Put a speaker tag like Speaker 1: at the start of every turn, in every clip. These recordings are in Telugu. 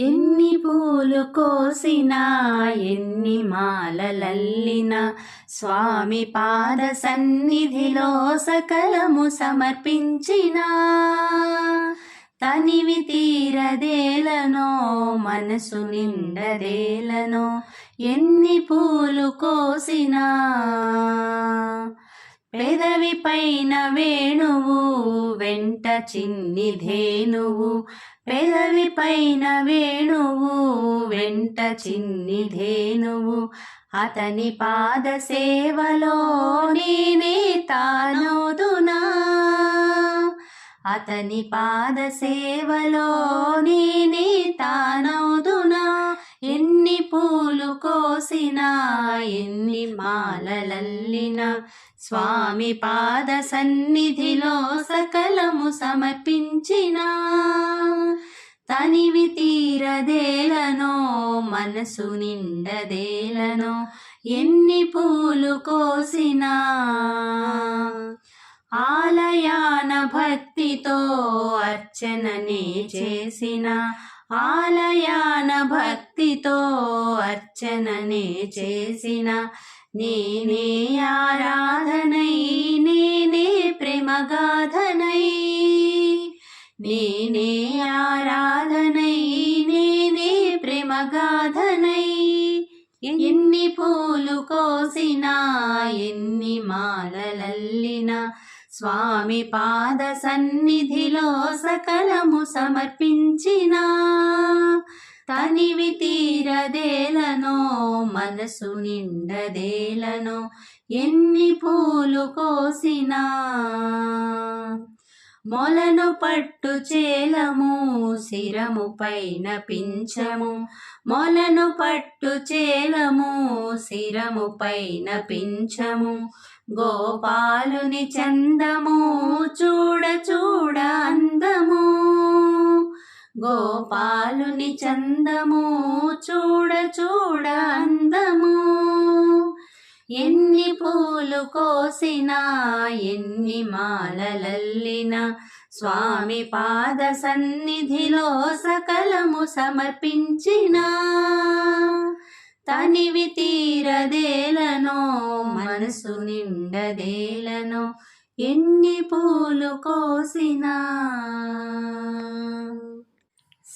Speaker 1: ఎన్ని పూలు కోసినా ఎన్ని మాలలల్లినా స్వామి పాద సన్నిధిలో సకలము సమర్పించినా. తనివి తీరదేలనో మనసు నిండదేలనో ఎన్ని పూలు కోసినా. పెదవి పైన వేణువు వెంట చిన్ని ధేనువు. పెదవి పైన వేణువు వెంట చిన్ని ధేనువు. అతని పాద సేవలో నేనే తానోదునా? అతని పాద సేవలో నేనే తానోదునా? ఎన్ని పూలు కోసినా ఎన్ని మాలలల్లినా స్వామి పాద సన్నిధిలో సకలము సమర్పించినా. తనివి తీరదేలనో మనసు నిండదేలనో ఎన్ని పూలు కోసినా. ఆలయాన భక్తితో అర్చననే చేసిన ఆలయాన భక్తితో అర్చననే చేసిన నేనే ఆరాధనై నేనే ప్రేమగాధనై నేనే ఆరాధనై నేనే ప్రేమగాధనై ఎన్ని పూలు కోసినా ఎన్ని మాలల స్వామి పాద సన్నిధిలో సకలము సమర్పించిన తనివి తీరదేలనో మనసు నిండదేలనో ఎన్ని పూలు కోసినా? మొలను పట్టు చేలము శిరము పైన పించము మొలను పట్టు చేలము శిరము పైన పించము గోపాలుని చందము చూడ చూడ అందము. గోపాలుని చందము చూడ చూడ అందము. ఎన్ని పూలు కోసినా ఎన్ని మాలలల్లినా స్వామి పాద సన్నిధిలో సకలము సమర్పించినా. తనివి తీరదేలనో మనసు నిండదేలనో ఎన్ని పూలు కోసినా.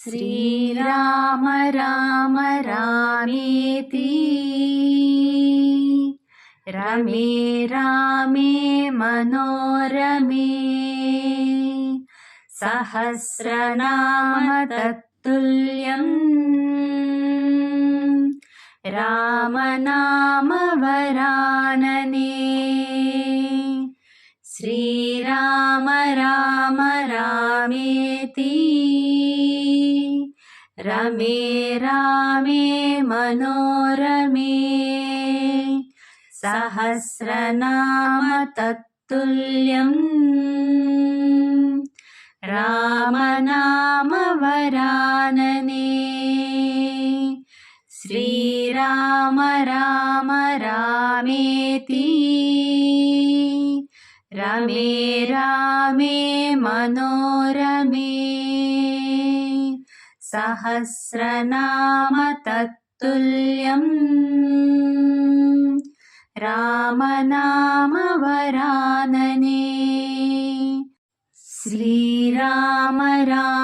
Speaker 1: శ్రీరామ రామ రామేతి రమే రామే మనోరమే. సహస్రనామ తత్తుల్యం रामनामवरानने। श्रीराम राम रामेति। रमे रामे मनोरमे। सहस्रनाम तत्तुल्यम् रामनामवरानने। श्रीराम राम रामेति। रमे रामे मनोरमे। सहस्रनाम तत्तुल्यम्। रामनामवरानने श्रीराम राम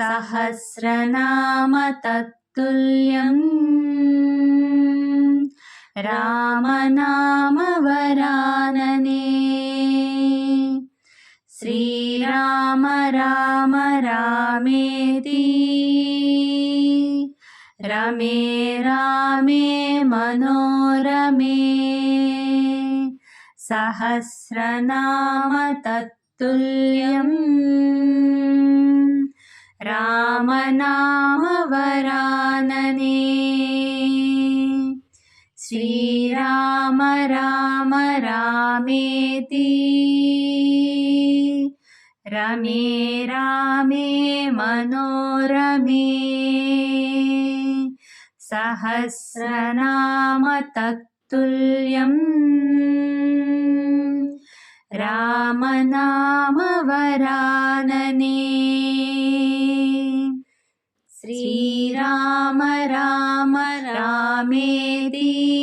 Speaker 1: सहस्रनाम तत्तुल्यम् रामनामवरानने। श्रीराम राम रामेति। रमे रामे मनोरमे। सहस्रनाम तत्तुल्यम् रामनाम वरानने। श्रीराम राम रामेति। रमे रामे मनोरमे। सहस्रनाम तत्तुल्यम्। रामनाम वरानने श्रीराम राम रामेति। रमे